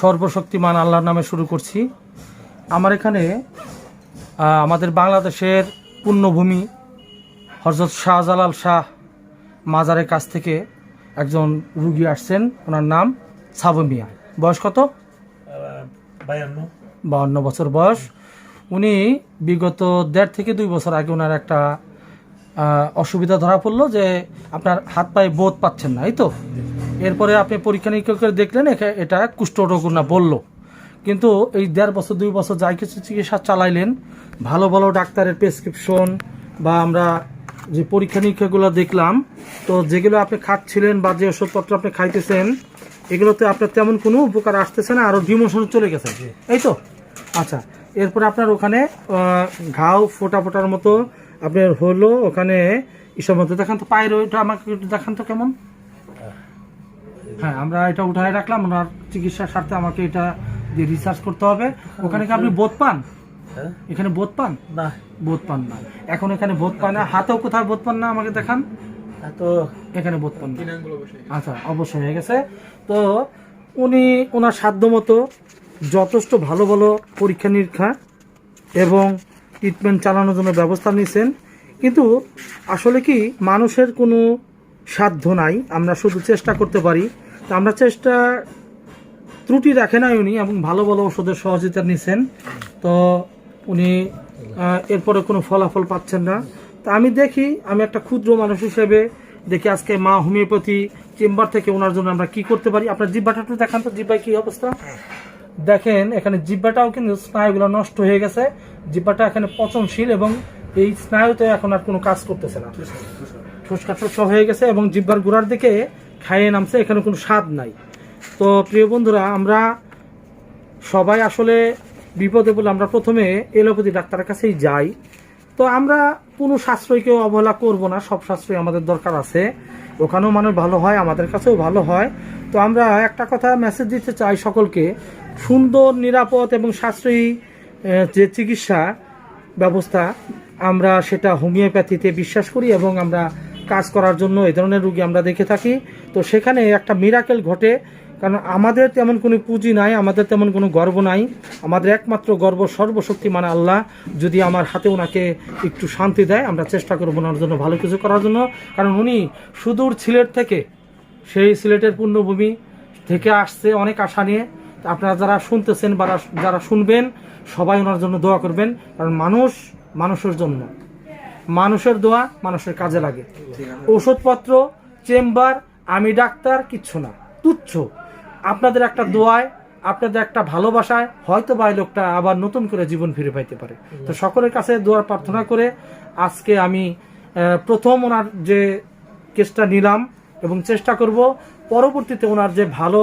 সর্বশক্তিমান আল্লাহর নামে শুরু করছি। আমার এখানে আমাদের বাংলাদেশের পুণ্যভূমি হজরত শাহজালাল শাহ মাজারের কাছ থেকে একজন রুগী আসছেন। ওনার নাম সাবু মিয়া। বয়স কত? বায়ান্ন। বাউন্ন বছর বয়স। উনি বিগত দেড় থেকে দুই বছর আগে ওনার একটা অসুবিধা ধরা পড়ল যে আপনার হাত পায়ে বোধ পাচ্ছেন না এই তো? এরপরে আপনি পরীক্ষা নিরীক্ষা করে দেখলেন এটা কুষ্ঠরোগ না বলল। কিন্তু এই দেড় বছর দুই বছর যাই কিছু চিকিৎসা চালাইলেন ভালো ভালো ডাক্তারের প্রেসক্রিপশন বা আমরা যে পরীক্ষা নিরীক্ষাগুলো দেখলাম তো যেগুলো আপনি খাচ্ছিলেন বা যে ওষুধপত্র আপনি খাইতেছেন এগুলোতে আপনার তেমন কোনো উপকার আসতেছে না আরও ডিমোশন চলে গেছে। এই তো? আচ্ছা এরপর আপনার ওখানে ঘাও ফোটা ফোটার মতো আপনার হলো ওখানে এসব মতো দেখান তো পায়ের ওইটা আমাকে দেখান তো কেমন? হ্যাঁ আমরা এটা উঠায় রাখলাম ওনার চিকিৎসার স্বার্থে আমাকে এটা দিয়ে রিসার্চ করতে হবে। ওখানে কি আপনি বোধ পান? হ্যাঁ। এখানে বোধ পান? না। বোধ পান না। এখন এখানে বোধ পান না। হাতেও কোথাও বোধ পান না আমাকে দেখান। এত এখানে বোধ পান না। আচ্ছা অবশ্যই হয়ে গেছে। তো উনি ওনার সাধ্য মতো যথেষ্ট ভালো ভালো পরীক্ষা নিরীক্ষা এবং ট্রিটমেন্ট চালানোর জন্য ব্যবস্থা নিয়েছেন। কিন্তু আসলে কি মানুষের কোনো সাধ্য নাই। আমরা শুধু চেষ্টা করতে পারি। তো আমরা চেষ্টা ত্রুটি রাখে নাই উনি এবং ভালো ভালো ওষুধের সহযোগিতা নিছেন। তো উনি এরপরে কোনো ফলাফল পাচ্ছেন না। তা আমি দেখি আমি একটা ক্ষুদ্র মানুষ হিসেবে দেখি আজকে মা হোমিওপ্যাথি চেম্বার থেকে ওনার জন্য আমরা কি করতে পারি। আপনার জিব্বাটা একটু দেখান তো জিব্বায় কি অবস্থা? দেখেন এখানে জিব্বাটাও কিন্তু স্নায়ুগুলো নষ্ট হয়ে গেছে। জিব্বাটা এখানে পচনশীল এবং এই স্নায়ুতে এখন আর কোনো কাজ করতেছে না। ফুসকা ফুসকা হয়ে গেছে এবং জিব্বার গোড়ার দিকে খাইয়ে নামছে, এখানে কোনো স্বাদ নাই। তো প্রিয় বন্ধুরা, আমরা সবাই আসলে বিপদে বলে আমরা প্রথমে এলোপ্যাথি ডাক্তারের কাছেই যাই। তো আমরা কোনো শাস্ত্রীয়কেও অবহেলা করব না, সব শাস্ত্রই আমাদের দরকার আছে। ওখানেও মানুষ ভালো হয়, আমাদের কাছেও ভালো হয়। তো আমরা একটা কথা মেসেজ দিতে চাই সকলকে, সুন্দর, নিরাপদ এবং সাশ্রয়ী যে চিকিৎসা ব্যবস্থা আমরা সেটা হোমিওপ্যাথিতে বিশ্বাস করি এবং আমরা কাজ করার জন্য এ ধরনের রুগী আমরা দেখে থাকি। তো সেখানে একটা মিরাকেল ঘটে। কারণ আমাদের তেমন কোনো পুঁজি নাই, আমাদের তেমন কোনো গর্ব নাই। আমাদের একমাত্র গর্ব সর্বশক্তি মানে আল্লাহ। যদি আমার হাতে ওনাকে একটু শান্তি দেয়, আমরা চেষ্টা করব ওনার জন্য ভালো কিছু করার জন্য। কারণ উনি সুদূর সিলেট থেকে, সেই সিলেটের পূর্ণভূমি থেকে আসছে অনেক আশা নিয়ে। আপনারা যারা শুনতেছেন বা যারা শুনবেন, সবাই ওনার জন্য দোয়া করবেন। কারণ মানুষ মানুষের জন্য। মানুষের দোয়া মানুষের কাজে লাগে। ওষুধপত্র চেম্বার, আমি ডাক্তার, কিচ্ছু না। তুচ্ছ। আপনাদের একটা দোয়ায়, আপনাদের একটা ভালোবাসায় হয়তো বা লোকটা আবার নতুন করে জীবন ফিরে পাইতে পারে। তো সকলের কাছে দোয়ার প্রার্থনা করে আজকে আমি প্রথম ওনার যে কেসটা নিলাম এবং চেষ্টা করব পরবর্তীতে ওনার যে ভালো,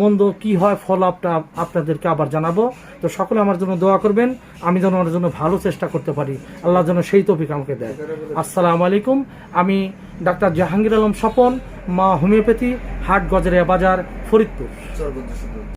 মন্দ কি হয় ফল আপটা আপনাদেরকে আবার জানাব। তো সকলে আমার জন্য দোয়া করবেন, আমি যেন ওনার জন্য ভালো চেষ্টা করতে পারি। আল্লাহ যেন সেই তফিক আমাকে দেয় আসসালাম আলাইকুম। আমি ডাক্তার জাহাঙ্গীর আলম স্বপন, মা হোমিওপ্যাথি, হাট গজরিয়া বাজার, ফরিদপুর।